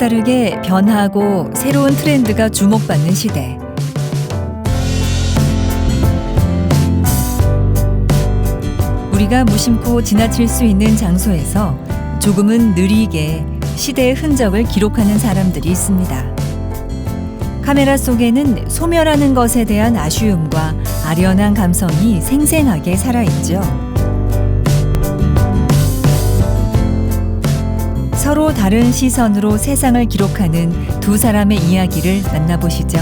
다르게 변하고 새로운 트렌드가 주목받는 시대. 우리가 무심코 지나칠 수 있는 장소에서 조금은 느리게 시대의 흔적을 기록하는 사람들이 있습니다. 카메라 속에는 소멸하는 것에 대한 아쉬움과 아련한 감성이 생생하게 살아있죠. 서로 다른 시선으로 세상을 기록하는 두 사람의 이야기를 만나보시죠.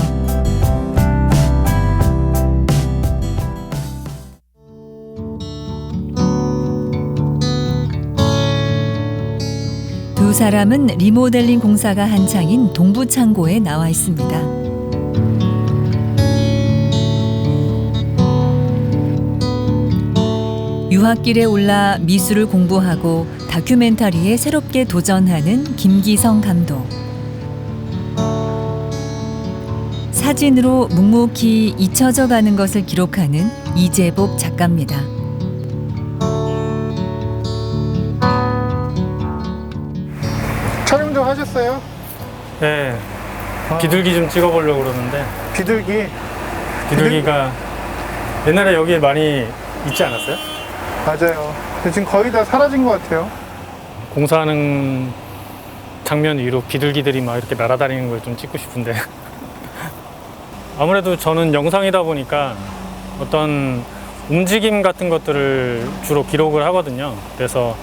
두 사람은 리모델링 공사가 한창인 동부창고에 나와 있습니다. 유학길에 올라 미술을 공부하고 다큐멘터리에 새롭게 도전하는 김기성 감독. 사진으로 묵묵히 잊혀져 가는 것을 기록하는 이재복 작가입니다. 촬영 좀 하셨어요? 네, 아. 비둘기 좀 찍어보려고 그러는데 비둘기 비둘기가 옛날에 여기에 많이 있지 않았어요? 맞아요. 근데 지금 거의 다 사라진 것 같아요. 공사하는 장면 위로 비둘기들이 막 이렇게 날아다니는 걸 좀 찍고 싶은데 아무래도 저는 영상이다 보니까 어떤 움직임 같은 것들을 주로 기록을 하거든요. 그래서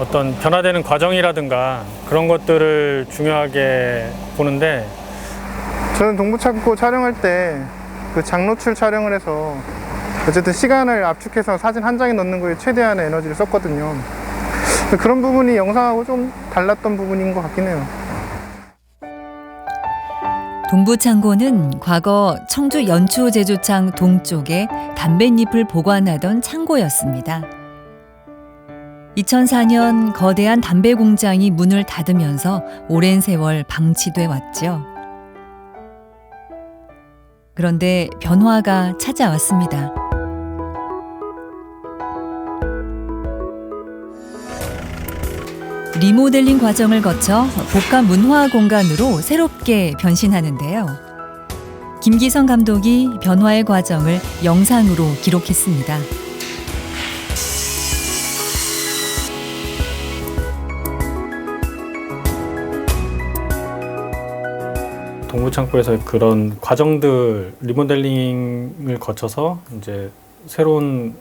어떤 변화되는 과정이라든가 그런 것들을 중요하게 보는데 저는 동부 창고 촬영할 때 그 장노출 촬영을 해서 어쨌든 시간을 압축해서 사진 한 장에 넣는 거에 최대한의 에너지를 썼거든요. 근데 그런 부분이 영상하고 좀 달랐던 부분인 것 같긴 해요. 동부창고는 과거 청주 연추제주창 동쪽에 담뱃잎을 보관하던 창고였습니다. 2004년 거대한 담배 공장이 문을 닫으면서 오랜 세월 방치돼 왔죠. 그런데 변화가 찾아왔습니다. 리모델링 과정을 거쳐 복합 문화 공간으로 새롭게 변신하는데요. 김기성 감독이 변화의 과정을 영상으로 기록했습니다. 동부창고에서 그런 과정들 리모델링을 거쳐서 이제 새로운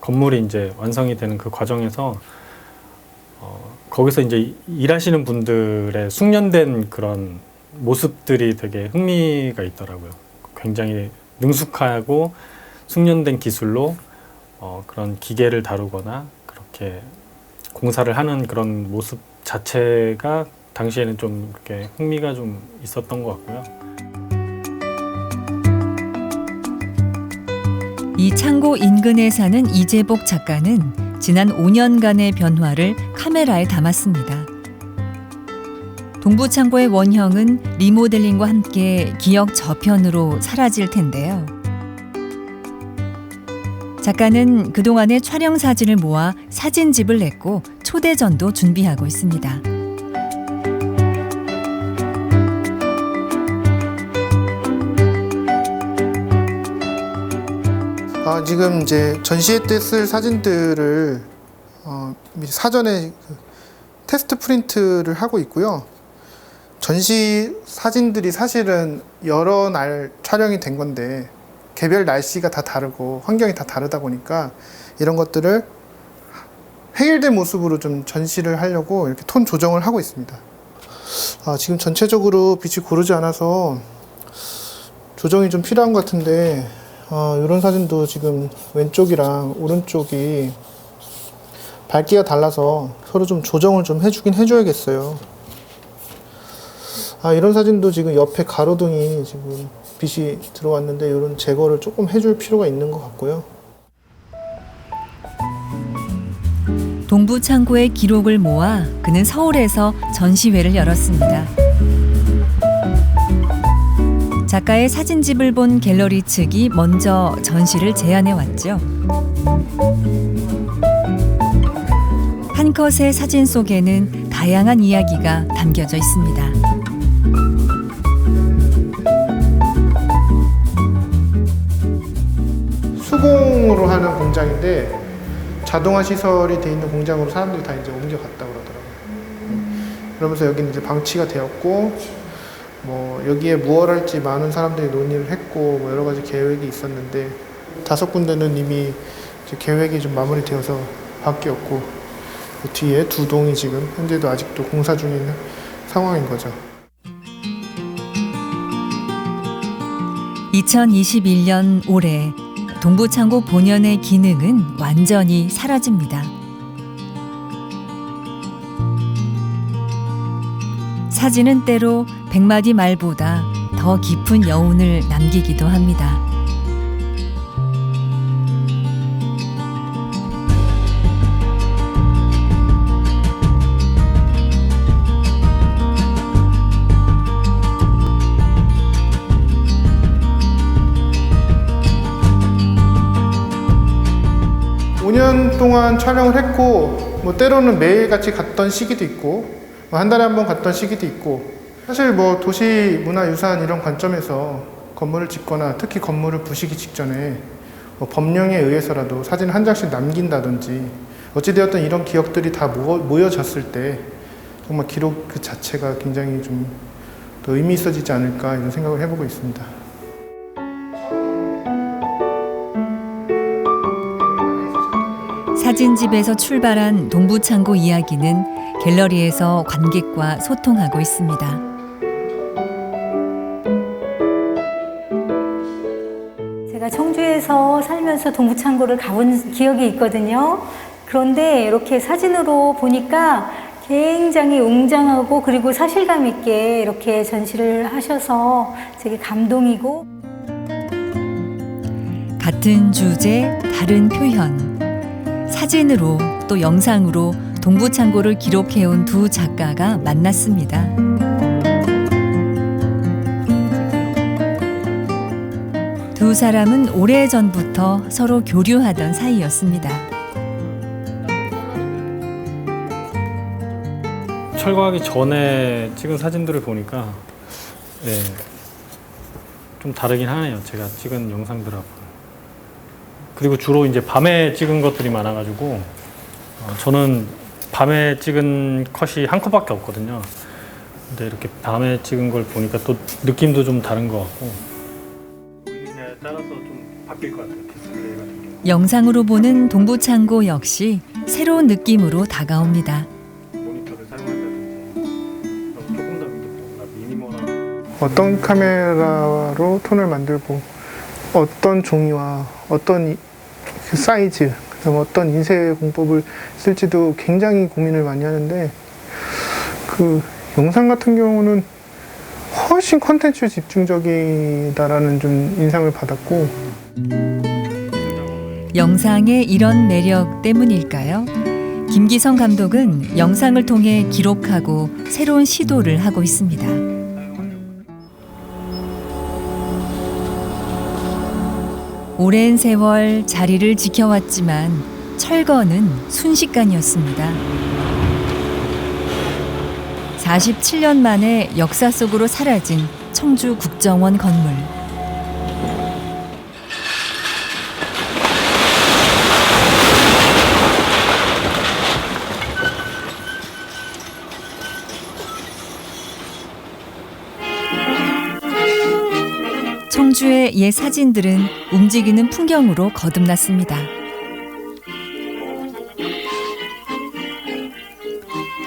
건물이 이제 완성이 되는 그 과정에서 어, 거기서 이제 일하시는 분들의 숙련된 그런 모습들이 되게 흥미가 있더라고요. 굉장히 능숙하고 숙련된 기술로 어, 그런 기계를 다루거나 그렇게 공사를 하는 그런 모습 자체가 당시에는 좀 그렇게 흥미가 좀 있었던 것 같고요. 이 창고 인근에 사는 이재복 작가는 지난 5년간의 변화를 카메라에 담았습니다. 동부창고의 원형은 리모델링과 함께 기억 저편으로 사라질 텐데요. 작가는 그동안의 촬영 사진을 모아 사진집을 냈고 초대전도 준비하고 있습니다. 아, 지금 이제 전시회 때 쓸 사진들을 어, 사전에 그 테스트 프린트를 하고 있고요. 전시 사진들이 사실은 여러 날 촬영이 된 건데 개별 날씨가 다 다르고 환경이 다 다르다 보니까 이런 것들을 해일된 모습으로 좀 전시를 하려고 이렇게 톤 조정을 하고 있습니다. 아, 지금 전체적으로 빛이 고르지 않아서 조정이 좀 필요한 것 같은데 어, 이런 사진도 지금 왼쪽이랑 오른쪽이 밝기가 달라서 서로 좀 조정을 좀 해주긴 해줘야겠어요. 아, 이런 사진도 지금 옆에 가로등이 지금 빛이 들어왔는데 이런 제거를 조금 해줄 필요가 있는 것 같고요. 동부 창고의 기록을 모아 그는 서울에서 전시회를 열었습니다. 작가의 사진집을 본 갤러리 측이 먼저 전시를 제안해 왔죠. 한한 컷의 사진 속에는 다양한 이야기가 담겨져 있습니다. 수공으로 하는 공장인데 자동화 시설이 돼 있는 공장으로 사람들이 다 이제 옮겨갔다 그러더라고요. 음. 그러면서 여기는 이제 방치가 되었고 뭐 여기에 무엇 할지 많은 사람들이 논의를 했고 뭐 여러 가지 계획이 있었는데 다섯 군데는 이미 계획이 좀 마무리되어서 바뀌었고 그 뒤에 두 동이 지금 현재도 아직도 공사 중인 상황인 거죠. 2021년 올해 동부창고 본연의 기능은 완전히 사라집니다. 사진은 때로 백마디 말보다 더 깊은 여운을 남기기도 합니다. 동안 촬영을 했고 뭐 때로는 매일 같이 갔던 시기도 있고 뭐 한 달에 한 번 갔던 시기도 있고 사실 뭐 도시 문화유산 이런 관점에서 건물을 짓거나 특히 건물을 부시기 직전에 뭐 법령에 의해서라도 사진 한 장씩 남긴다든지 어찌되었든 이런 기억들이 다 모여, 모여 졌을 때 정말 기록 그 자체가 굉장히 좀 더 의미 있어지지 않을까 이런 생각을 해보고 있습니다. 사진집에서 출발한 동부창고 이야기는 갤러리에서 관객과 소통하고 있습니다. 살면서 동부창고를 가본 기억이 있거든요. 그런데 이렇게 사진으로 보니까 굉장히 웅장하고 그리고 사실감 있게 이렇게 전시를 하셔서 되게 감동이고 같은 주제, 다른 표현. 사진으로 또 영상으로 동부창고를 기록해온 두 작가가 만났습니다. 두 사람은 오래전부터 서로 교류하던 사이였습니다. 철거하기 전에 찍은 사진들을 보니까 네, 좀 다르긴 하네요. 제가 찍은 영상들하고. 그리고 주로 이제 밤에 찍은 것들이 많아가지고 어, 저는 밤에 찍은 컷이 한 컷밖에 없거든요. 근데 이렇게 밤에 찍은 걸 보니까 또 느낌도 좀 다른 것 같고 따라서 좀 바뀔 것 같아요. 디스플레이 같은 경우. 영상으로 보는 동부창고 역시 새로운 느낌으로 다가옵니다. 모니터를 사용한다든지 그럼 조금 더 미니멀한 어떤 카메라로 톤을 만들고 어떤 종이와 어떤 이- 그 사이즈 그다음 어떤 인쇄 공법을 쓸지도 굉장히 고민을 많이 하는데 그 영상 같은 경우는 훨씬 컨텐츠 집중적이다라는 좀 인상을 받았고 영상의 이런 매력 때문일까요? 김기성 감독은 영상을 통해 기록하고 새로운 시도를 하고 있습니다. 오랜 세월 자리를 지켜왔지만 철거는 순식간이었습니다. 47년 만에 역사 속으로 사라진 청주 국정원 건물. 청주의 옛 사진들은 움직이는 풍경으로 거듭났습니다.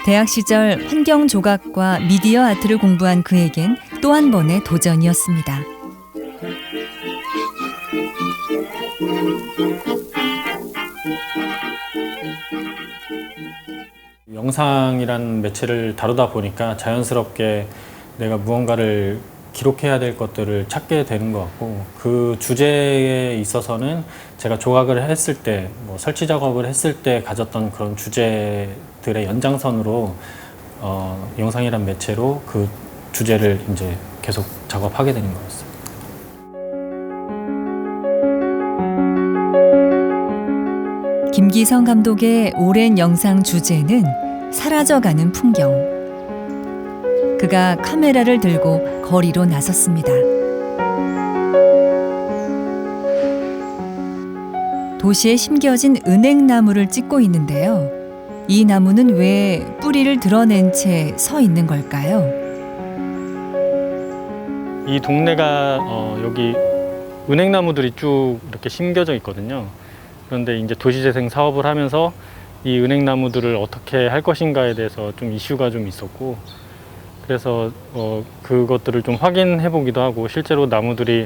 대학 시절 환경 조각과 미디어 아트를 공부한 그에겐 또 한 번의 도전이었습니다. 영상이란 매체를 다루다 보니까 자연스럽게 내가 무언가를 기록해야 될 것들을 찾게 되는 것 같고 그 주제에 있어서는 제가 조각을 했을 때, 뭐 설치 작업을 했을 때 가졌던 그런 주제 들의 연장선으로 어, 영상이란 매체로 그 주제를 이제 계속 작업하게 되는 거였어요. 김기성 감독의 오랜 영상 주제는 사라져가는 풍경. 그가 카메라를 들고 거리로 나섰습니다. 도시에 심겨진 은행나무를 찍고 있는데요. 이 나무는 왜 뿌리를 드러낸 채 서 있는 걸까요? 이 동네가 어, 여기 은행나무들이 쭉 이렇게 심겨져 있거든요. 그런데 이제 도시재생 사업을 하면서 이 은행나무들을 어떻게 할 것인가에 대해서 좀 이슈가 좀 있었고 그래서 어, 그것들을 좀 확인해 보기도 하고 실제로 나무들이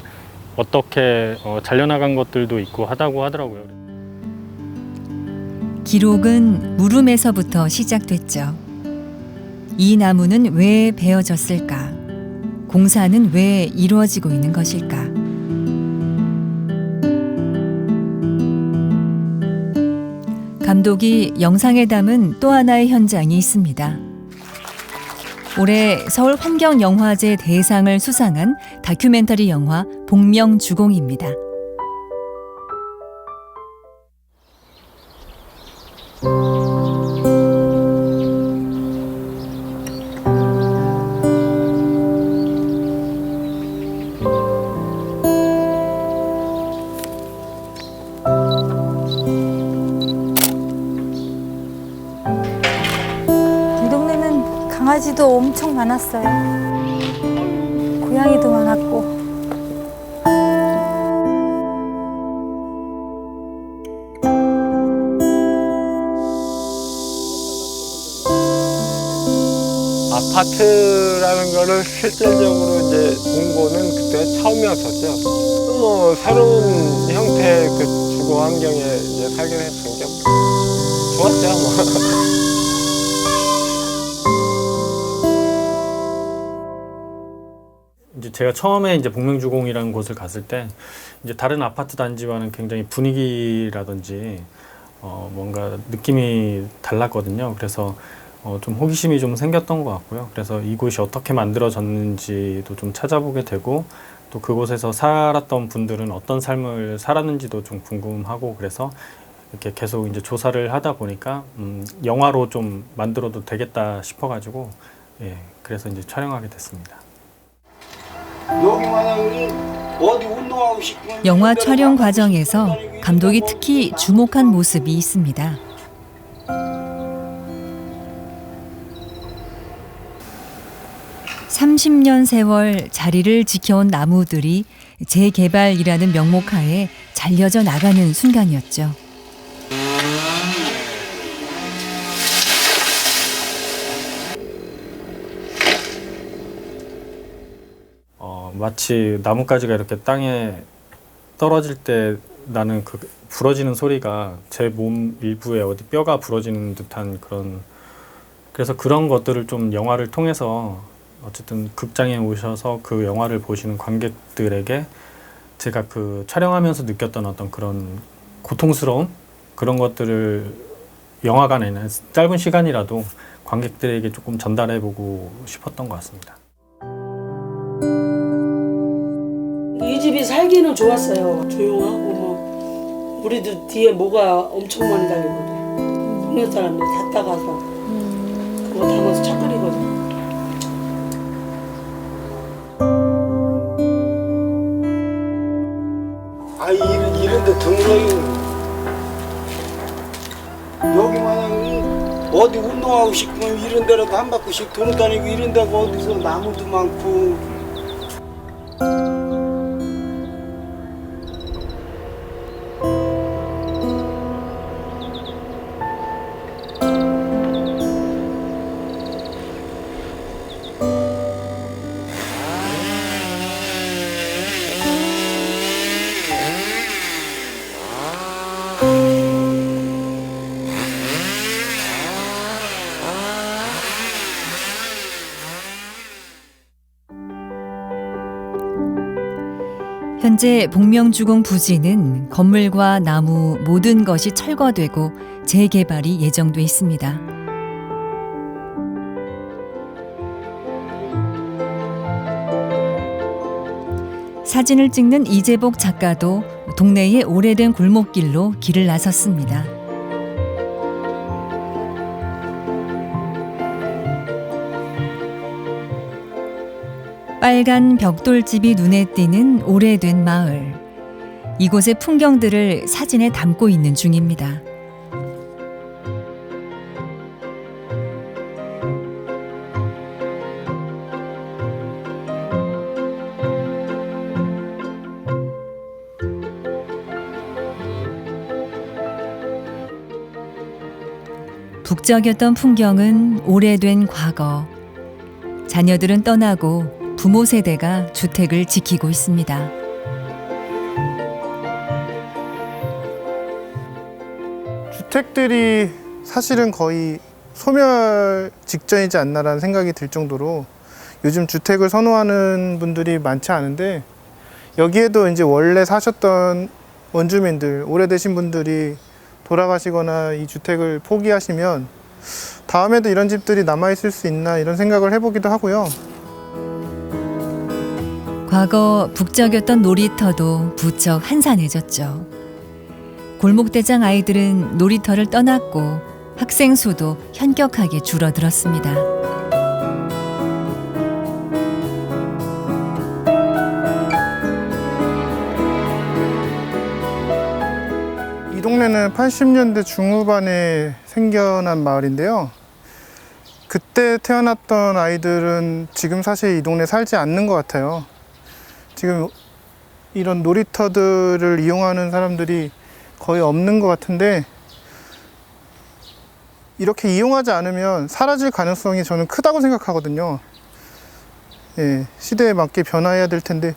어떻게 어, 잘려나간 것들도 있고 하다고 하더라고요. 기록은 물음에서부터 시작됐죠. 이 나무는 왜 베어졌을까? 공사는 왜 이루어지고 있는 것일까? 감독이 영상에 담은 또 하나의 현장이 있습니다. 올해 서울 환경영화제 대상을 수상한 다큐멘터리 영화 복명주공입니다. 많았어요. 고양이도 많았고. 아파트라는 거를 실질적으로 이제 본 거는 그때 처음이었었죠. 뭐 새로운 형태의 그 주거 환경에 이제 됐던 게 좋았죠. 뭐. 제 제가 처음에 이제 복명주공이라는 곳을 갔을 때 이제 다른 아파트 단지와는 굉장히 분위기라든지 어 뭔가 느낌이 달랐거든요. 그래서 어 좀 호기심이 좀 생겼던 것 같고요. 그래서 이곳이 어떻게 만들어졌는지도 좀 찾아보게 되고 또 그곳에서 살았던 분들은 어떤 삶을 살았는지도 좀 궁금하고 그래서 이렇게 계속 이제 조사를 하다 보니까 음 영화로 좀 만들어도 되겠다 싶어가지고 예 그래서 이제 촬영하게 됐습니다. 영화 촬영 과정에서 감독이 특히 주목한 모습이 있습니다. (30년) 세월 자리를 지켜온 나무들이 재개발이라는 명목하에 잘려져 나가는 순간이었죠. 마치 나뭇가지가 이렇게 땅에 떨어질 때 나는 그 부러지는 소리가 제 몸 일부에 어디 뼈가 부러지는 듯한 그런 그래서 그런 것들을 좀 영화를 통해서 어쨌든 극장에 오셔서 그 영화를 보시는 관객들에게 제가 그 촬영하면서 느꼈던 어떤 그런 고통스러움 그런 것들을 영화관에는 짧은 시간이라도 관객들에게 조금 전달해보고 싶었던 것 같습니다. 이 집이 살기는 좋았어요. 조용하고 뭐 우리도 뒤에 뭐가 엄청 많이 달리거든. 동네 사람들 다 따가서 그거 담아서 착거리거든. 아 이런 이런데 등록이 여기 만약에 어디 운동하고 싶으면 이런 데라도 한 바퀴씩 돌아다니고 이런 데가 어디서 나무도 많고 현재 복명주공 부지는 건물과 나무 모든 것이 철거되고 재개발이 예정돼 있습니다. 사진을 찍는 이재복 작가도 동네의 오래된 골목길로 길을 나섰습니다. 빨간 벽돌집이 눈에 띄는 오래된 마을. 이곳의 풍경들을 사진에 담고 있는 중입니다. 북적였던 풍경은 오래된 과거. 자녀들은 떠나고 부모 세대가 주택을 지키고 있습니다. 주택들이 사실은 거의 소멸 직전이지 않나라는 생각이 들 정도로 요즘 주택을 선호하는 분들이 많지 않은데 여기에도 이제 원래 사셨던 원주민들 오래되신 분들이 돌아가시거나 이 주택을 포기하시면 다음에도 이런 집들이 남아 있을 수 있나 이런 생각을 해보기도 하고요. 과거 북적였던 놀이터도 부쩍 한산해졌죠. 골목대장 아이들은 놀이터를 떠났고 학생 수도 현격하게 줄어들었습니다. 이 동네는 80년대 중후반에 생겨난 마을인데요. 그때 태어났던 아이들은 지금 사실 이 동네 살지 않는 것 같아요. 지금 이런 놀이터들을 이용하는 사람들이 거의 없는 것 같은데 이렇게 이용하지 않으면 사라질 가능성이 저는 크다고 생각하거든요. 예, 시대에 맞게 변화해야 될 텐데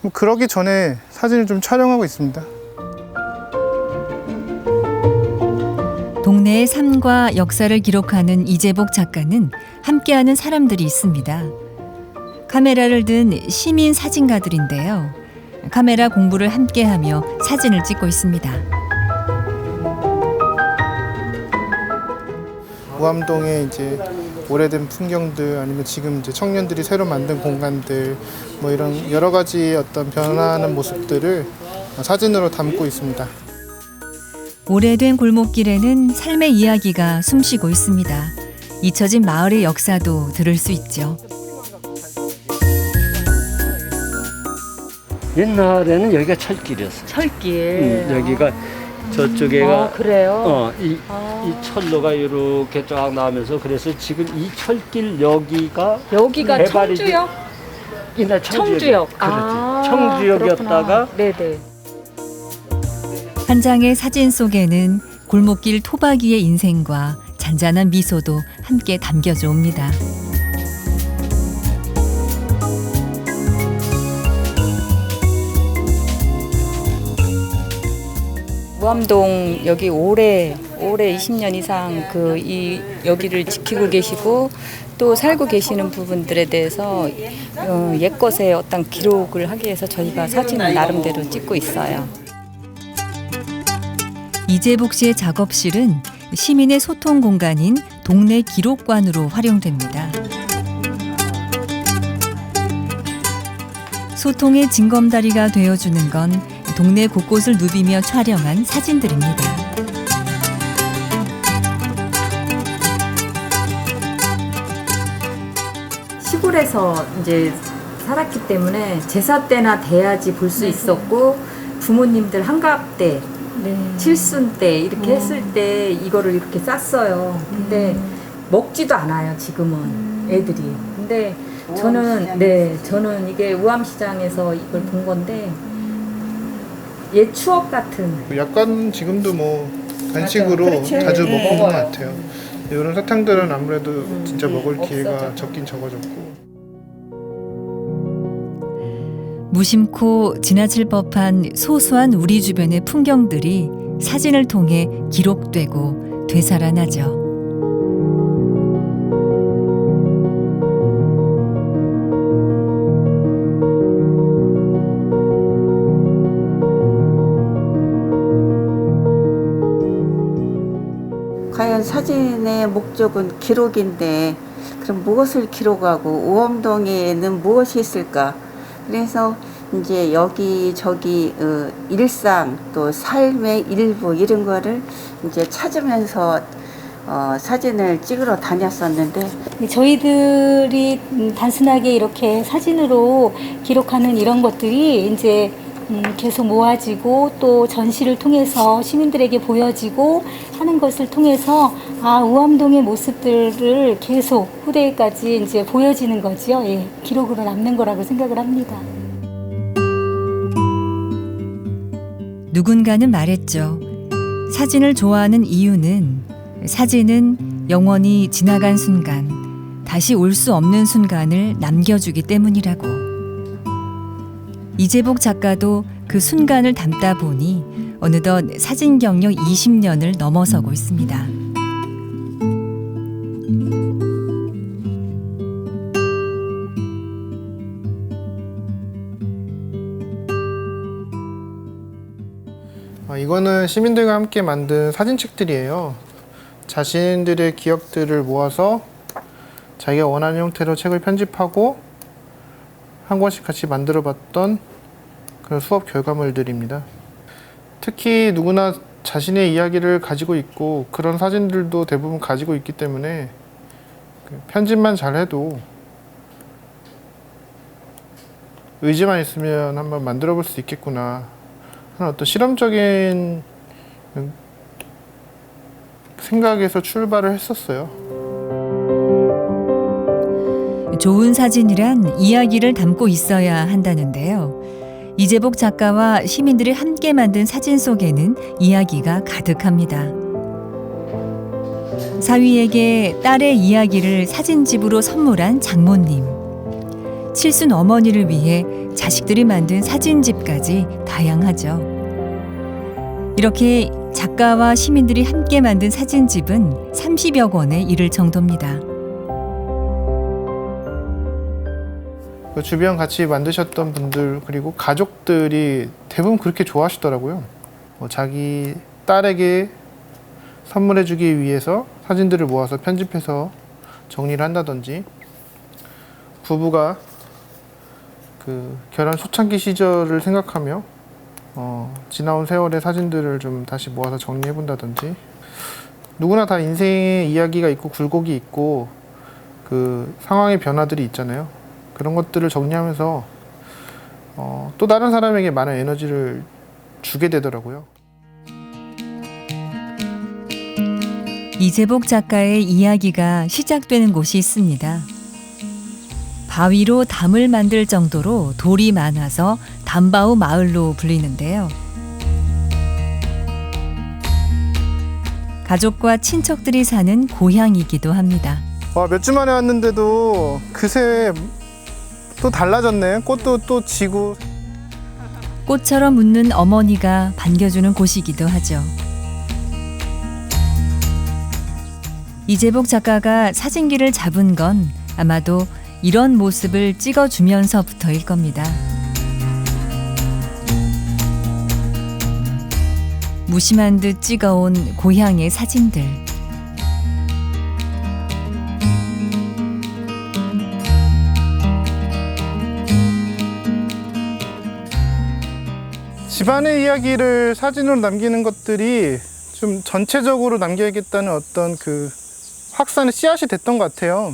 뭐 그러기 전에 사진을 좀 촬영하고 있습니다. 동네의 삶과 역사를 기록하는 이재복 작가는 함께하는 사람들이 있습니다. 카메라를 든 시민 사진가들인데요. 카메라 공부를 함께하며 사진을 찍고 있습니다. 우암동에 이제 오래된 풍경들 아니면 지금 이제 청년들이 새로 만든 공간들 뭐 이런 여러 가지 어떤 변화하는 모습들을 사진으로 담고 있습니다. 오래된 골목길에는 삶의 이야기가 숨쉬고 있습니다. 잊혀진 마을의 역사도 들을 수 있죠. 옛날에는 여기가 철길이었어. 철길. 음, 여기가 저쪽에가 아, 그래요? 어, 이, 아. 이 철로가 이렇게 쫙 나오면서 그래서 지금 이 철길 여기가 여기가 개발이 청주역? 옛날 청주역. 그렇지. 아, 청주역이었다가 그렇구나. 네네. 한 장의 사진 속에는 골목길 토박이의 인생과 잔잔한 미소도 함께 담겨져 옵니다. 무암동 여기 오래 올해 20년 이상 그 이 여기를 지키고 계시고 또 살고 계시는 부분들에 대해서 어, 옛것의 어떤 기록을 하기 위해서 저희가 사진을 나름대로 찍고 있어요. 이재복 씨의 작업실은 시민의 소통 공간인 동네 기록관으로 활용됩니다. 소통의 징검다리가 되어주는 건 동네 곳곳을 누비며 촬영한 사진들입니다. 시골에서 이제 살았기 때문에 제사 때나 돼야지 볼 수 있었고 부모님들 한갑 때, 칠순 때 이렇게 했을 때 이거를 이렇게 쌌어요. 근데 먹지도 않아요 지금은 애들이. 근데 저는 네 저는 이게 우암시장에서 이걸 본 건데 옛 추억 같은. 약간 지금도 뭐 간식으로 자주 먹는 것 같아요. 이런 사탕들은 아무래도 진짜 먹을 기회가 적긴 적어졌고. 무심코 지나칠 법한 소소한 우리 주변의 풍경들이 사진을 통해 기록되고 되살아나죠. 목적은 기록인데 그럼 무엇을 기록하고 오암동에는 무엇이 있을까? 그래서 이제 여기 저기 어, 일상 또 삶의 일부 이런 거를 이제 찾으면서 어, 사진을 찍으러 다녔었는데 저희들이 음, 단순하게 이렇게 사진으로 기록하는 이런 것들이 이제 음, 계속 모아지고 또 전시를 통해서 시민들에게 보여지고 하는 것을 통해서 아 우암동의 모습들을 계속 후대까지 이제 보여지는 거지요. 예, 기록으로 남는 거라고 생각을 합니다. 누군가는 말했죠. 사진을 좋아하는 이유는 사진은 영원히 지나간 순간, 다시 올 수 없는 순간을 남겨주기 때문이라고. 이재복 작가도 그 순간을 담다 보니 어느덧 사진 경력 20년을 넘어서고 있습니다. 아, 이거는 시민들과 함께 만든 사진책들이에요. 자신들의 기억들을 모아서 자기가 원하는 형태로 책을 편집하고 한 권씩 같이 만들어 봤던 그런 수업 결과물들입니다. 특히 누구나 자신의 이야기를 가지고 있고 그런 사진들도 대부분 가지고 있기 때문에 그 편집만 잘해도 의지만 있으면 한번 만들어 볼 수 있겠구나 하는 어떤 실험적인 생각에서 출발을 했었어요. 좋은 사진이란 이야기를 담고 있어야 한다는데요. 이재복 작가와 시민들이 함께 만든 사진 속에는 이야기가 가득합니다. 사위에게 딸의 이야기를 사진집으로 선물한 장모님. 칠순 어머니를 위해 자식들이 만든 사진집까지 다양하죠. 이렇게 작가와 시민들이 함께 만든 사진집은 30여 권에 이를 정도입니다. 그 주변 같이 만드셨던 분들 그리고 가족들이 대부분 그렇게 좋아하시더라고요. 뭐 자기 딸에게 선물해주기 위해서 사진들을 모아서 편집해서 정리를 한다든지 부부가 그 결혼 초창기 시절을 생각하며 어, 지나온 세월의 사진들을 좀 다시 모아서 정리해 본다든지 누구나 다 인생의 이야기가 있고 굴곡이 있고 그 상황의 변화들이 있잖아요. 그런 것들을 정리하면서 어, 또 다른 사람에게 많은 에너지를 주게 되더라고요. 이재복 작가의 이야기가 시작되는 곳이 있습니다. 바위로 담을 만들 정도로 돌이 많아서 담바우 마을로 불리는데요. 가족과 친척들이 사는 고향이기도 합니다. 와, 몇 주 만에 왔는데도 그새 또 달라졌네. 꽃도 또 지고. 꽃처럼 묻는 어머니가 반겨주는 곳이기도 하죠. 이재복 작가가 사진기를 잡은 건 아마도 이런 모습을 찍어주면서부터일 겁니다. 무심한 듯 찍어온 고향의 사진들. 집안의 이야기를 사진으로 남기는 것들이 좀 전체적으로 남겨야겠다는 어떤 그 확산의 씨앗이 됐던 것 같아요.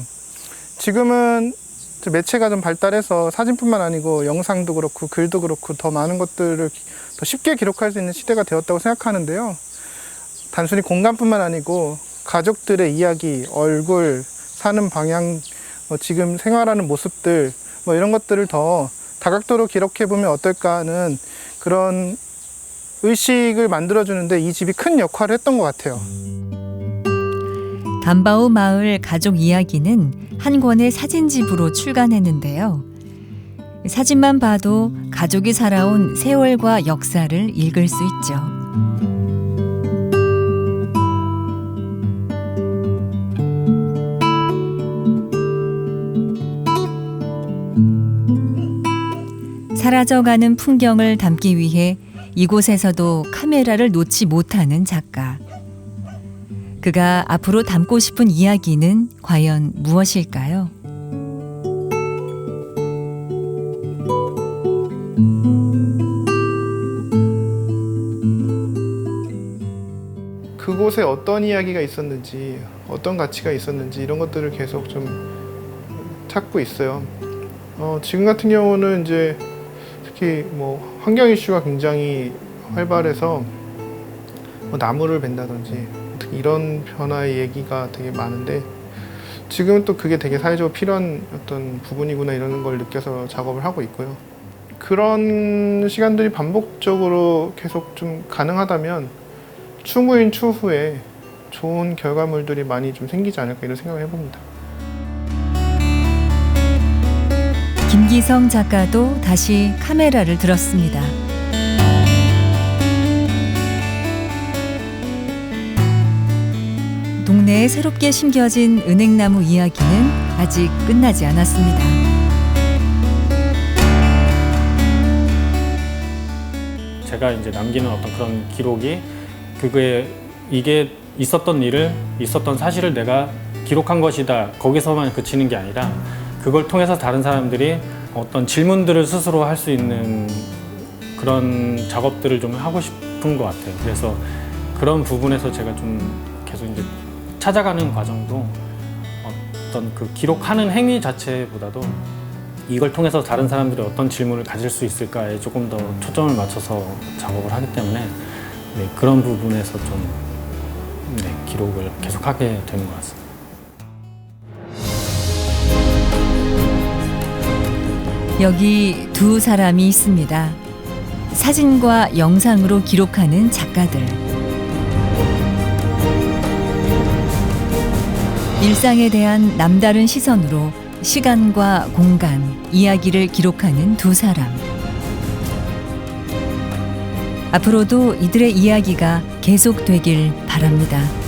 지금은 매체가 좀 발달해서 사진뿐만 아니고 영상도 그렇고 글도 그렇고 더 많은 것들을 더 쉽게 기록할 수 있는 시대가 되었다고 생각하는데요. 단순히 공간뿐만 아니고 가족들의 이야기, 얼굴, 사는 방향, 뭐 지금 생활하는 모습들, 뭐 이런 것들을 더 다각도로 기록해 보면 어떨까 하는 그런 의식을 만들어주는데 이 집이 큰 역할을 했던 것 같아요. 담바우 마을 가족 이야기는 한 권의 사진집으로 출간했는데요. 사진만 봐도 가족이 살아온 세월과 역사를 읽을 수 있죠. 사라져가는 풍경을 담기 위해 이곳에서도 카메라를 놓지 못하는 작가. 그가 앞으로 담고 싶은 이야기는 과연 무엇일까요? 이곳에 어떤 이야기가 있었는지, 어떤 가치가 있었는지 이런 것들을 계속 좀 찾고 있어요. 어, 지금 같은 경우는 이제 특히 뭐 환경 이슈가 굉장히 활발해서 뭐 나무를 벤다든지 특히 이런 변화의 얘기가 되게 많은데 지금은 또 그게 되게 사회적으로 필요한 어떤 부분이구나 이런 걸 느껴서 작업을 하고 있고요. 그런 시간들이 반복적으로 계속 좀 가능하다면 추구인 추후에 좋은 결과물들이 많이 좀 생기지 않을까 이런 생각을 해봅니다. 김기성 작가도 다시 카메라를 들었습니다. 동네에 새롭게 심겨진 은행나무 이야기는 아직 끝나지 않았습니다. 제가 이제 남기는 어떤 그런 기록이 그게 이게 있었던 일을 있었던 사실을 내가 기록한 것이다 거기서만 그치는 게 아니라 그걸 통해서 다른 사람들이 어떤 질문들을 스스로 할 수 있는 그런 작업들을 좀 하고 싶은 것 같아요. 그래서 그런 부분에서 제가 좀 계속 이제 찾아가는 과정도 어떤 그 기록하는 행위 자체보다도 이걸 통해서 다른 사람들이 어떤 질문을 가질 수 있을까에 조금 더 초점을 맞춰서 작업을 하기 때문에 네, 그런 부분에서 좀 네, 기록을 계속하게 되는 것 같습니다. 여기 두 사람이 있습니다. 사진과 영상으로 기록하는 작가들. 일상에 대한 남다른 시선으로 시간과 공간, 이야기를 기록하는 두 사람. 앞으로도 이들의 이야기가 계속되길 바랍니다.